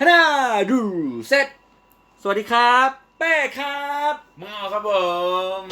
ฮนาดูเซตสวัสดีครับ แป้ครับมอครับผม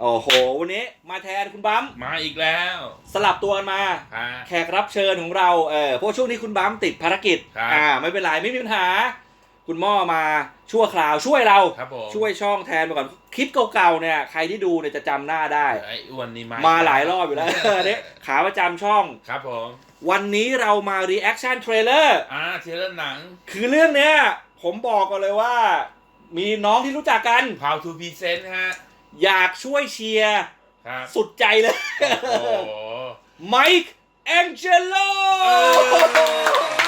โอ้โห วันนี้มาแทนคุณบัมมาอีกแล้วสลับตัวกันมาอ่าแขกรับเชิญของเราเออเพราะช่วงนี้คุณบัมติดภารกิจ ครับ อ่า ไม่เป็นไร ไม่มีปัญหา คุณหม่อมาชั่วคราวช่วยเรา ครับผมช่วยช่องแทนมาก่อนคลิปเก่าๆเนี่ยใครที่ดูเนี่ยจะจำหน้าได้ ไอ้อ้วนนี่มามาหลายรอบอยู่แล้วเออเนี่ยขาประจำช่อง ครับผมวันนี้เรามา reaction trailer อ่าเทเลอร์หนัง คือเรื่องเนี้ยผมบอกก่อนเลยว่า มีน้องที่รู้จักกัน How to Present ฮะ อยากช่วยเชียร์ ครับ สุดใจเลย โอ้โห ไมค์แองเจโลเออ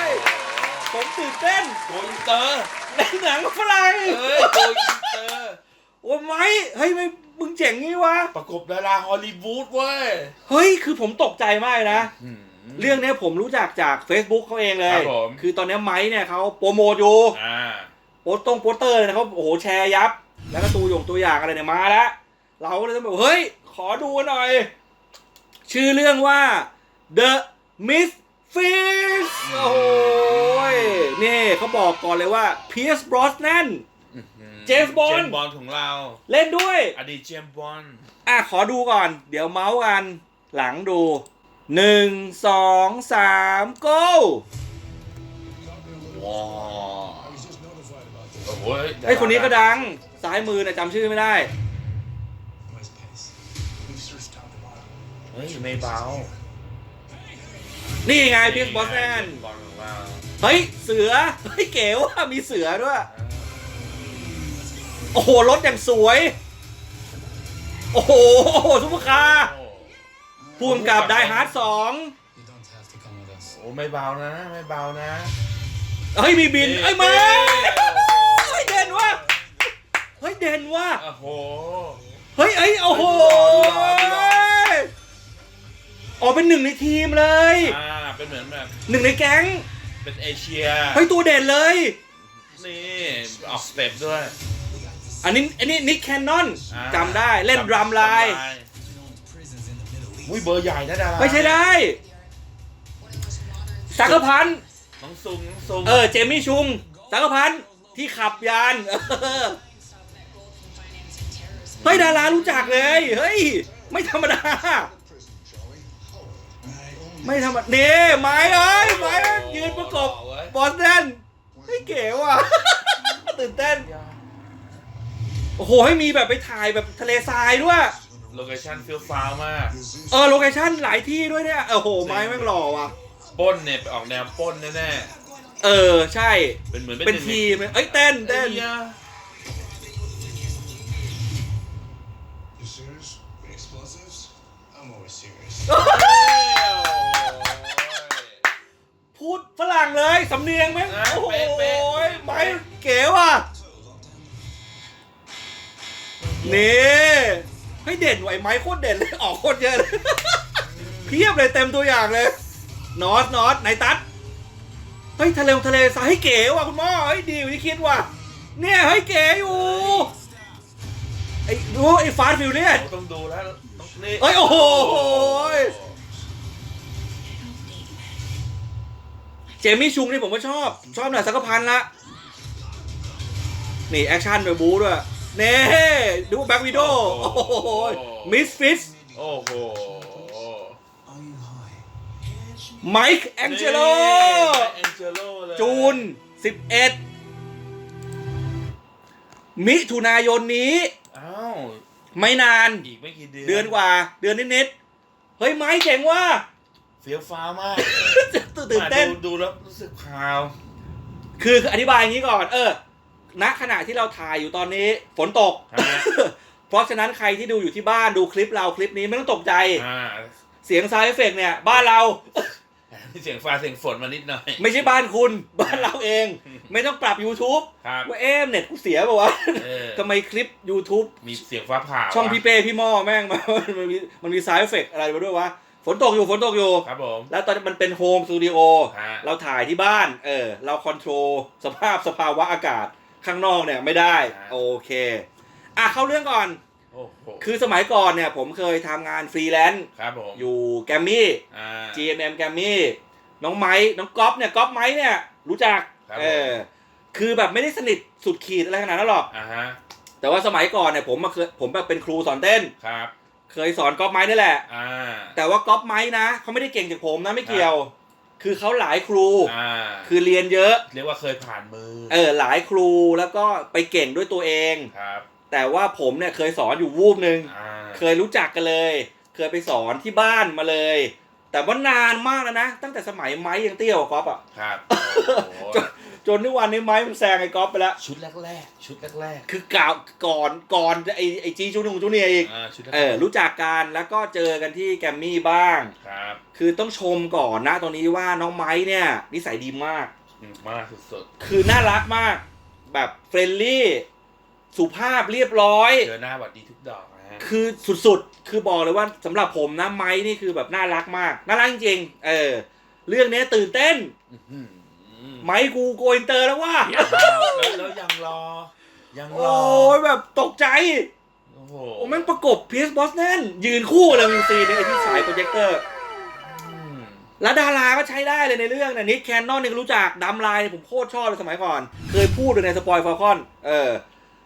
ผมตื่นเต้นโกอินเตอร์ในหนังฝรั่งเอ้ยโกอินเตอร์ โอ้ยไมค์เฮ้ยไม่มึงเจ๋งงี้วะ ประกบดาราฮอลลีวูดเว้ยเฮ้ย คือผมตกใจมากนะ อืม เรื่องเนี้ยผมรู้จักจาก Facebook เขาเองเลครัย บผม คือตอนเนี้ยไมค์เนี่ยเขาโปรโมทอยู่ อ่า โปสตรงโปสเตอร์เนี่ยเขาโอ้โหแชร์ยับ แล้วก็ตัวอย่างตัวอย่างอะไรเนี่ยมาแล้ว เราก็เลยต้องแบบเฮ้ย ขอดูหน่อย ชื่อเรื่องว่า The Misfits โอ้โหย นี่เขาบอกก่อนเลยว่า Pierce Brosnan เจมส์บอนด์เจมส์บอนด์ของเราเล่นด้วย อดีตเจมส์บอนด์อะขอดูก่อน เดี๋ยวเมาส์กัน หลังดูหนึ่งสองสามโก้ว้าวโอ้โหไอ้ยคนนี้ก็ดัง ซ้ายมือนะจำชื่อไม่ได้ เฮ้ยไม่เบานี่ไง Pierce Brosnan บอลของเรา เฮ้ย เสือ เฮ้ย เก๋ว่ะมีเสือด้วย โอ้โห รถอย่างสวย โอ้โหซุปเปอร์คาร์ผู้กำกับไดฮาร์ดสอง You don't have to come with us. โอ้ไม่เบานะ ไม่เบานะ เฮ้ย มีบิน เอ้ยมาเอ้ยเฮ้ย เด่นว่ะ เฮ้ย เด่นว่ะ โอ้โห เฮ้ยเอ้ยโอ้โหดูหล่อดูหล่ออ๋อเป็นหนึ่งในทีมเลย อ่าเป็นเหมือนแบบหนึ่งในแก๊ง เป็นเอเชีย เฮ้ยตัวเด่นเลย นี่ ออกสเต็ปด้วย อันนี้อันนี้นิกแคนนอนอ่าจำได้เล่นดรัมไลน์ Prisons in the Middle East. อุ้ยเบอร์ใหญ่นะดาราไม่ใช่ได้สักกพันธ์น้องซุงน้องซุงเออเจมี่ชุงสังกพันธ์ที่ขับยานเออเฮ้ยดารารู้จักเลย เฮ้ย ไม่ธรรมดา ไม่ธรรมดาเน่ไม้เอ้ยไม้ยืนประกบบอลแดนเฮ้ยเก๋ว่ะ ตื่นเต้น โอ้โห ให้มีแบบไปถ่ายแบบทะเลทรายด้วย โลเคชั่นฟิลฟ้าวมากเออ โลเคชั่นหลายที่ด้วยเนี่ย โอ้โห ไม้แม่งหล่อว่ะ ปล้นเนี่ยออกแนวปล้นแน่เออ ใช่ ๆ เป็นเหมือนเป็นทีมเอ้ยเต้นเต้เต้นน You serious? Explosives? ดฝรั่งเลยสำเนียงไหมอะโอ้โหเป๊ะเป๊ะ ไม้เก๋ว่ะนี่เฮ้ยเด่นไหวะไม้โคตรเด่นเลย ออกโคตรเยอะเลย เพียบเลยเต็มตัวอย่างเลยนอตนอตไนตัดเฮ้ยทะเลทะเลทรายเฮ้ยเก๋ว่ะคุณพ่อเฮ้ยดีกว่าที่คิดว่ะเนี่ยเฮ้ยเก๋อยู่ไอ้ดูไอ้ฟาสฟิวเนี่ย โอ้ต้องดูแล้วต้องนี่เอ้ยโอ้โห เจมี่ชุงนี่ผมก็ชอบ ชอบหน่อยสักพันละ นี่แอคชั่นด้วยบู๊ด้วยเน่ดูแบ็กวิดโอโอ้โหมิสฟิสโอ้โห Are you high? ไมค์แองเจโลแองเจโลเลยจูน 11 มิถุนายนนี้ อ้าว ไม่นาน อีกไม่กี่เดือน เดือนกว่า เดือนนิดๆ เฮ้ย ไมค์เจ๋งว่ะเฟี้ยวฟ้าวมาก ตื่นเต้นอะดูดูแล้วรู้สึกพราวคือคืออธิบายอย่างนี้ก่อน เออ ณ ขณะที่เราถ่ายอยู่ตอนนี้ ฝนตก ฮะ เพราะฉะนั้นใครที่ดูอยู่ที่บ้านดูคลิปเราคลิปนี้ไม่ต้องตกใจ อ่าเสียงซาวด์เอฟเฟกต์เนี่ย บ้านเรามีเสียงฟ้าเสียงฝนมานิดหน่อย ไม่ใช่บ้านคุณ บ้านเราเอง ไม่ต้องปรับ YouTube ครับว่าเอ๊ะเน็ตกูเสียป่าวะเออทำไมคลิป YouTube มีเสียงฟ้าผ่าช่องวะพี่เป้พี่หม้อแม่งมันมีมันมีซาวด์เอฟเฟกต์อะไรมาด้วยวะ ฝนตกอยู่ฝนตกอยู่ ครับผม แล้วตอนนี้มันเป็นโฮมสตูดิโอ ฮะ เราถ่ายที่บ้าน เออ เราคอนโทรลสภาพสภาวะอากาศข้างนอกเนี่ยไม่ได้ โอเค อะเข้าเรื่องก่อน โอ้โหคือสมัยก่อนเนี่ยผมเคยทำงานฟรีแลนซ์ครับผมอยู่แกรมมี่ อ่า GMM แกรมมี่ น้องไม้ น้องก๊อฟเนี่ยก๊อฟไม้เนี่ย รู้จัก ครับเออ คือแบบไม่ได้สนิทสุดขีดอะไรขนาดนั้นหรอก อ่าฮะ แต่ว่าสมัยก่อนเนี่ยผมมาเคยผมแบบเป็นครูสอนเต้น ครับ เคยสอนก๊อฟไม้นี่แหละ อ่า แต่ว่าก๊อฟไม้นะเขาไม่ได้เก่งจากผมนะไม่เกี่ยว คือเขาหลายครู อ่า คือเรียนเยอะ เรียกว่าเคยผ่านมือ เออหลายครูแล้วก็ไปเก่งด้วยตัวเอง ครับ แต่ว่าผมเนี่ยเคยสอนอยู่วูบหนึ่งอ่า เคยรู้จักกันเลย เคยไปสอนที่บ้านมาเลย แต่ว่านานมากแล้วนะ ตั้งแต่สมัยไม้ยังเตี้ยกว่าก๊อฟอะ ครับโอ้โหจน จนทุกวันนี้ไม้มันแซงไอ้ก๊อฟไปแล้ว ชุดแรกๆ ชุดแรกคือกล่าวก่อนก่อนไอ้ไอ้จีจูนงจูเนียร์อีก ๆอ่าชุดแรกๆเออรู้จักกันแล้วก็เจอกันที่แกรมมี่บ้าง ครับคือต้องชมก่อนนะตรงนี้ว่าน้องไม้เนี่ยนิสัยดีมาก อืมมากสุดคือน่ารักมาก แบบเฟรนลี่สุภาพเรียบร้อย ๆเจอหน้าหวัดดีทุกดอกนะฮะคือสุดๆ คือบอกเลยว่าสำหรับผมนะไม้นี่คือแบบน่ารักมาก น่ารักจริงๆเออ เรื่องนี้ตื่นเต้นอื้อหือ ไม้กูโกอินเตอร์แล้วว่าแล้วแล้วยังรอ ยังรโอ้อยแบบตกใจ โอ้โหโอ้แม่งประกบพีซบอสแนนยืนคู่เลยมีซีนในไอ้ที่ฉายโปรเจคเตอร์อืมแล้วดาราก็ใช้ได้เลยในเรื่องเนี่ยนิกแคนนอนเนี่ยก็รู้จักดัมไลน์ผมโคตรชอบเลยสมัยก่อน เคยพูดเลยในสปอยฟอลคอน เออ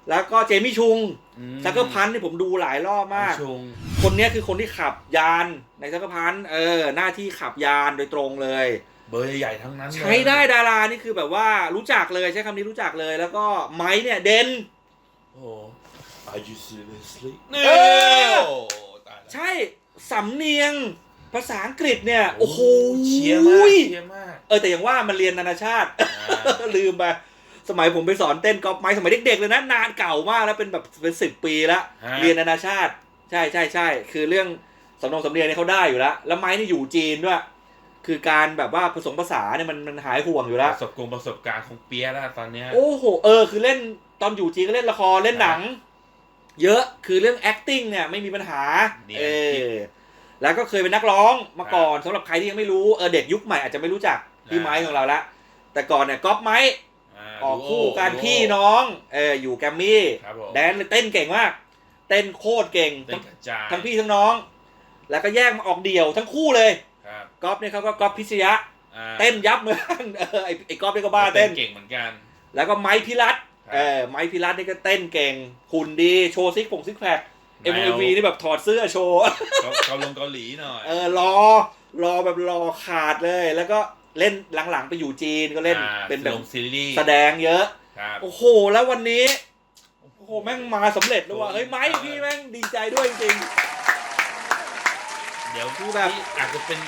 แล้วก็เจมี่ชุงอืมซักเกอร์พันที่ผมดูหลายรอบมากชุงคนเนี้ยคือคนที่ขับยานในซักเกอร์พันเออ หน้าที่ขับยานโดยตรงเลย เบอร์ใหญ่ๆทั้งนั้นเลยใช้ได้ดารานี่คือแบบว่ารู้จักเลยใช้คำนี้รู้จักเลย แล้วก็ไม้เนี่ยเด่นโอ้โห Are you seriously เออ โอ้ตายแล้วใช่สำเนียงภาษาอังกฤษเนี่ย โอ้โหเชียร์มากเชียร์มากเออแต่อย่างว่ามันเรียนนานาชาติ อ่า ลืมไปสมัยผมไปสอนเต้นกอล์ฟไม้สมัยเด็กๆเลยนะนานเก่ามากแล้วเป็นแบบเป็นสิบปีแล้ว ฮะ เรียนนานาชาติ ใช่ใช่ใช่คือเรื่องสำนองสำเนียงเนี่ยเขาได้อยู่แล้ว แล้วไม้นี่อยู่จีนด้วย คือการแบบว่าผสมภาษาเนี่ยมันมันหายห่วงอยู่ปแล้วระสบกงประสบการณ์ของเปียแล้วตอนเนี้ยโอ้โหเออคือเล่นตอนอยู่จีนก็เล่นละครเล่นหนัง เยอะคือเรื่อง acting เนี่ยไม่มีปัญหาเนียนเอกิ๊บอแล้วก็เคยเป็นนักร้องมาก่อนสำหรับใครที่ยังไม่รู้เออเด็กยุคใหม่อาจจะไม่รู้จักพี่อ่าไม้ของเราละแต่ก่อนเนี่ยก๊อฟไม้าออกคู่ดูโกันพี่น้องเอออยู่แกรมมี่ครับผมแดนเต้นเก่งมาก เต้นโคตรเก่งเต้ทั้นงกระจายทั้งพี่ทั้งน้อง แล้วก็แยกมาออกเดี่ยวทั้งคู่เลย ครับก๊อฟเนี่ยเขาก็ก๊อฟพิชยะ อ่าเต้นยับเหมือนกันเออไอไอก๊อฟนี่ก็บ้าเต้น เก่งเหมือนกัน แล้วก็ไม้พิรัตครับ เออไม้พิรัตนี่ก็เต้นเก่งหุ่นดีโชว์ซิกผงซิกแพคเอ็มแนเอววีนี่แบบถอดเสื้อโชว์เกาเกาลงเกาหลีหน่อย เออรอรอแบบรอขาดเลย แล้วก็เล่นหลังๆไปอยู่จีนก็เล่นอ่าเป็นแบบลงซีรีส์แสดงเยอะ ครับโอ้โห แล้ววันนี้ โอ้โห แม่งมาสำเร็จแล้วว่ะเฮ้ยไม้พี่แม่งดีใจด้วยจริงเดี๋ยวคือแบบนี่อาจจะเป็น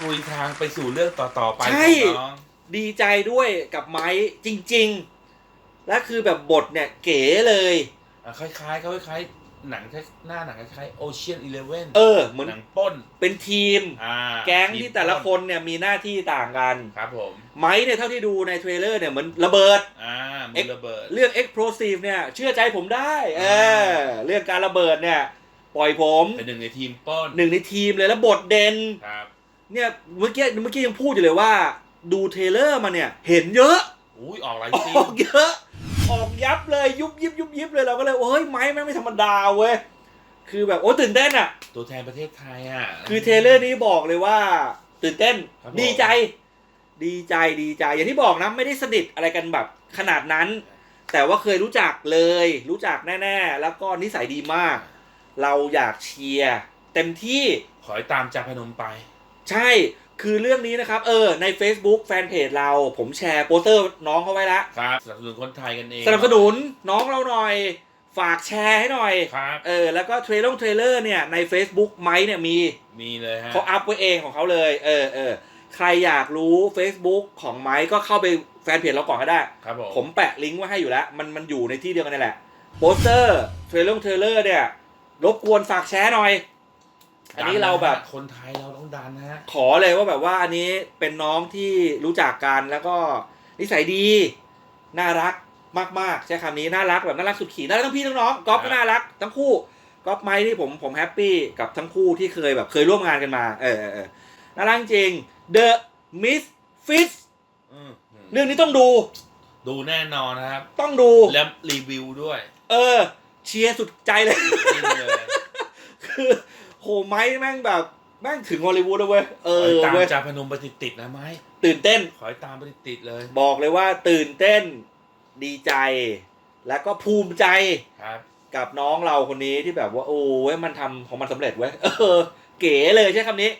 คุยทางไปสู่เรื่องต่อๆไปใช่ของน้องๆดีใจด้วยกับไม้จริง ๆ และคือแบบบทเนี่ยเก๋เลยอะคล้ายๆเขาคล้ายๆหนังคล้ายหน้าหนังคล้ายๆ Ocean Eleven เออเหมือนหนังปล้นเป็นทีม อ่าแก๊งทีมที่แต่ละปคล้นเนี่ยมีหน้าที่ต่างกัน ครับผมไม้เนี่ยเท่าที่ดูในเทรลเลอร์เนี่ยเหมือนระเบิด อ่ามือระเบิด เรื่อง explosive เนี่ยเชื่อใจผมได้ เออ เรื่องการระเบิดเนี่ย ปล่อยผมเป็นหนึ่งในทีมปล้นหนึ่งในทีมเลยแล้วบทเด่นครับ เนี่ยเมื่อกี้เมื่อกี้ยังพูดอยู่เลยว่า ดูเทรลเลอร์มาเนี่ยเห็นเยอะอุ้ยออกหลายอซีอกเยอะ ออกยับเลยยุบยิบยุบยิบเลยเราก็เลยโอ้ยไม้แม่งไม่ธรรมดาเว้ยคือแบบโอ้ตื่นเต้นอะ ตัวแทนประเทศไทยอะ คือเทรลเลอร์นี้บอกเลยว่า ตื่นเต้นครับผมดีใจ ดีใจดีใจ อย่างที่บอกนะไม่ได้สนิทอะไรกันแบบขนาดนั้น แต่ว่าเคยรู้จักเลย รู้จักแน่ ๆ แล้วก็นิสัยดีมาก เราอยากเชียร์เต็มที่ขอให้ตามจาพนมไป ใช่คือเรื่องนี้นะครับ เออ ใน Facebook แฟนเพจเราผมแชร์โปสเตอร์น้องเขาไว้แล้วครับสนับสนุนคนไทยกันเองสนับสนุนน้องเราหน่อย ฝากแชร์ให้หน่อย ครับ เออ แล้วก็เทรลลงเทรลเลอร์เนี่ยใน Facebook ไม้เนี่ยมีมีเลยฮะเขาอัพไว้เองของเขาเลย เออเออใครอยากรู้ Facebook ของไม้ก็เข้าไปแฟนเพจเราก่อนก็ได้ครับผมผมแปะลิงก์ไว้ให้อยู่แล้ว มันมันอยู่ในที่เดียวกันนี่แหละโปสเตอร์เทรลลงเทรลเลอร์เนี่ย รบกวนฝากแชร์หน่อย อันนี้เราแบบ คนไทยเราต้องดันนะฮะขอเลยว่าแบบว่าอันนี้เป็นน้องที่รู้จักกันแล้วก็นิสัยดี น่ารักมากๆใช้คำนี้น่ารักแบบน่ารักสุดขีดน่ารักทั้งพี่ทั้งน้องก๊อฟก็น่ารักทั้งคู่ก๊อฟไม้ที่ผมผมแฮปปี้กับทั้งคู่ที่เคยแบบเคยร่วมงานกันมา เออเออเออน่ารักจริง The Misfits อืมเรื่องนี้ต้องดู ดูแน่นอนนะครับ ต้องดู แล้วรีวิวด้วย เออ เชียร์สุดใจเลยนี่เลย คือโหไม้แม่งแบบแม่งถึงฮอลลีวูดแล้วเว้ย เอขออให้ตามเว้ยจาพนมไปติดๆนะไม้ตื่นเต้น ขอให้ตามไปติดๆเลย บอกเลยว่าตื่นเต้นดีใจ แล้วก็ภูมิใจครับกับน้องเราคนนี้ที่แบบว่า โอ้เว้ยมันทำของมันสำเร็จเว้ยเออ เก๋เลยใช้คำนี้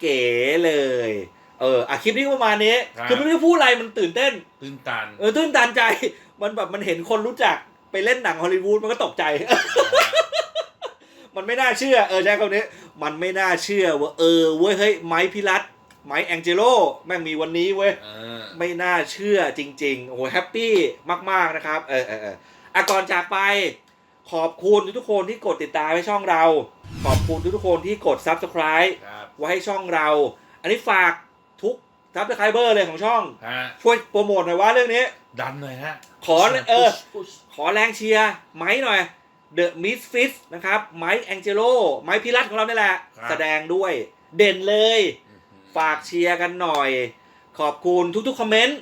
เก๋เลย เอออะคลิปนี้ประมาณนี้ครับคือไม่รู้จะพูดอะไรมันตื่นเต้น ตื้นตัน เออตื้นตันใจ มันแบบมันเห็นคนรู้จัก ไปเล่นหนังฮอลลีวูดมันก็ตกใจ มันไม่น่าเชื่อ เออใช้คำนี้ มันไม่น่าเชื่อว่าเออเว้ยเฮ้ยไมค์พิรัตไมค์แองเจโลแม่งมีวันนี้เว้ยเออไม่น่าเชื่อจริง ๆ โอ้โหแฮปปี้มาก ๆ นะครับ เออเออเอออะก่อนจากไป ขอบคุณทุกๆคนที่กดติดตามให้ช่องเรา ขอบคุณทุกๆคนที่กด Subscribe ครับไว้ให้ช่องเรา อันนี้ฝากทุก Subscriber เลยของช่องฮะช่วยโปรโมทหน่อยว่าเรื่องนี้ ดันหน่อยฮะ ขอเออพุชพุชขอแรงเชียร์ไม้หน่อย The Misfits นะครับ ไมค์แองเจโล ไมค์พิรัตของเรานี่แหละ แสดงด้วย เด่นเลย ฝากเชียร์กันหน่อย ขอบคุณทุกๆ คอมเมนต์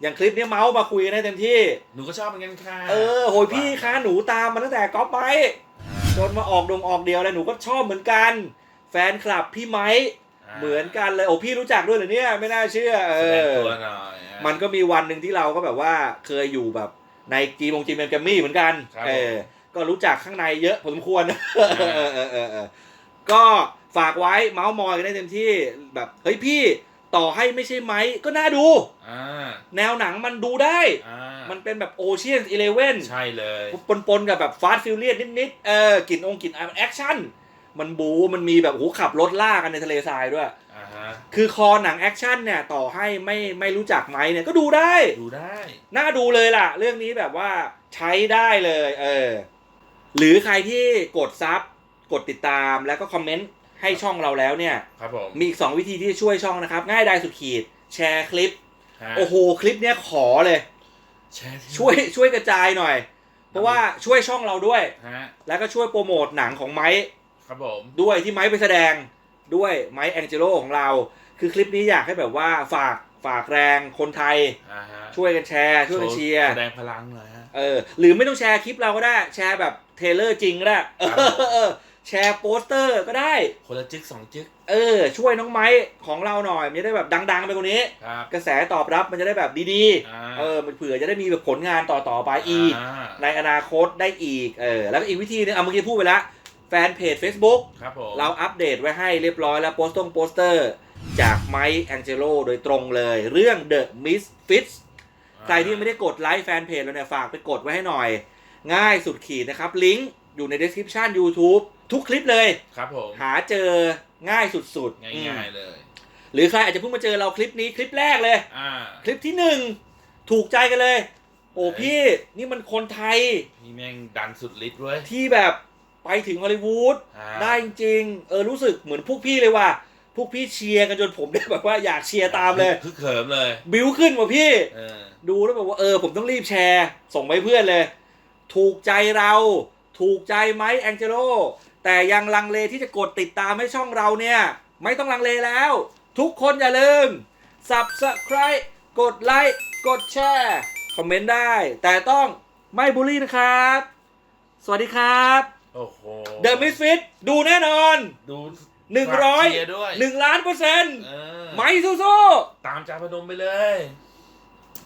อย่างคลิปนี้เมาส์มาคุยกันได้เต็มที่ หนูก็ชอบเหมือนกันค่ะ เออ โหยพี่คะหนูตามมาตั้งแต่ก๊อปไม้จนมาออกดงออกเดียวแล้วหนูก็ชอบเหมือนกัน แฟนคลับพี่ไม้ เหมือนกันเลยโอ้พี่รู้จักด้วยเหรอเนี่ยไม่น่าเชื่อ เอแสดงอตัวหน่อยฮะมันก็มีวันหนึ่งที่เราก็แบบว่าเคยอยู่แบบในจีมงจีมแกรมมี่เหมือนกันครับเออก็รู้จักข้างในเยอะพอสมควรเออเออเออเออเออก็ฝากไว้เมาส์มอยกันได้เต็มที่แบบเฮ้ยพี่ต่อให้ไม่ใช่ไม้ก็น่าดูอ่าแนวหนังมันดูได้อ่ามันเป็นแบบโอเชียนอีเลเว่นใช่เลย ปนปนๆกับแบบฟาสต์ฟิลเลียนนิดๆเออกลิ่นองค์กลิ่นแอคชั่น มันบูมันมีแบบโอ้โหขับรถล่ากันในทะเลทรายด้วย อ่าฮะคือคอหนังแอคชั่นเนี่ยต่อให้ไม่ไม่รู้จักไหมเนี่ยก็ดูได้ ดูได้ น่าดูเลยล่ะ เรื่องนี้แบบว่าใช้ได้เลย เออ หรือใครที่กดซับกดติดตามแล้วก็คอมเมนต์ให้ช่องเราแล้วเนี่ย ครับผมมีอีก2วิธีที่จะช่วยช่องนะครับ ง่ายได้สุดขีด แชร์คลิป ฮะโอ้โห คลิปเนี้ยขอเลย แชร์ที่ช่วยช่วยกระจายหน่อย เพราะว่าช่วยช่องเราด้วย ฮะแล้วก็ช่วยโปรโมทหนังของไม้ ครับผมด้วยที่ไม้ไปแสดงด้วยไม้แองเจโลของเรา คือคลิปนี้อยากให้แบบว่าฝากฝากแรงคนไทย อ่าฮะช่วยกันแชร์ช่วยกันเชียร์ แสดงพลังหน่อยฮะ เออหรือไม่ต้องแชร์คลิปเราก็ได้แชร์แบบเทรลเลอร์จริงก็ได้เอครับผมอเออแชร์โปสเตอร์ก็ได้ คนละจึกสองจึกเออ ช่วยน้องไม้ของเราหน่อย มันจะได้แบบดัง ๆ ไปกว่านี้ ครับกระแสตอบรับมันจะได้แบบดีอ่าๆเออมันเผื่อจะได้มีแบบผลงานต่อๆไปอีกา ในอนาคตได้อีกเออแล้วก็อีกวิธีนึงเอาเมื่อกี้พูดไปแล้ว แฟนเพจ Facebook ครับผมเราอัปเดตไว้ให้เรียบร้อยแล้วโปสตงโปสเตอร์ จากไมค์แองเจโลโดยตรงเลย เรื่อง The Misfits ใครที่ยังไม่ได้กดไลค์แฟนเพจเราเนี่ยฝากไปกดไว้ให้หน่อย ง่ายสุดขีดนะครับ ลิงก์อยู่ใน description YouTube ทุกคลิปเลยครับผมหาเจอง่ายสุดๆ ง่ายอืมๆเลย หรือใครอาจจะเพิ่งมาเจอเราคลิปนี้คลิปแรกเลยอ่าคลิปที่หนึ่งถูกใจกันเลย โอ้พี่นี่มันคนไทยพี่แม่งดันสุดฤทธิ์เว้ยที่แบบ ไปถึงฮอลลีวูดอ่า ได้จริงๆเออรู้สึกเหมือนพวกพี่เลยว่าพวกพี่เชียร์กันจนผมได้แบบว่าอยากเชียร์ตามเลยฮึกเขิมเลยบิวขึ้นว่ะพี่ เออดูแล้วแบบว่าเออผมต้องรีบแชร์ ส่งไปเพื่อนเลย ถูกใจเรา ถูกใจไหมแองเจโลแต่ยังลังเลที่จะกดติดตามให้ช่องเราเนี่ย ไม่ต้องลังเลแล้ว ทุกคนอย่าลืม subscribe กดไลค์กดแชร์คอมเมนต์ได้ แต่ต้องไม่บูลลี่นะครับ สวัสดีครับ โอ้โห The Misfit ดูแน่นอนดูหนึ่งร้อยฝากเชีร์ด้วยหนึ่งล้านเปอร์เซ็นต์เออ ไม่สู้ๆ ตามจาพนมไปเลย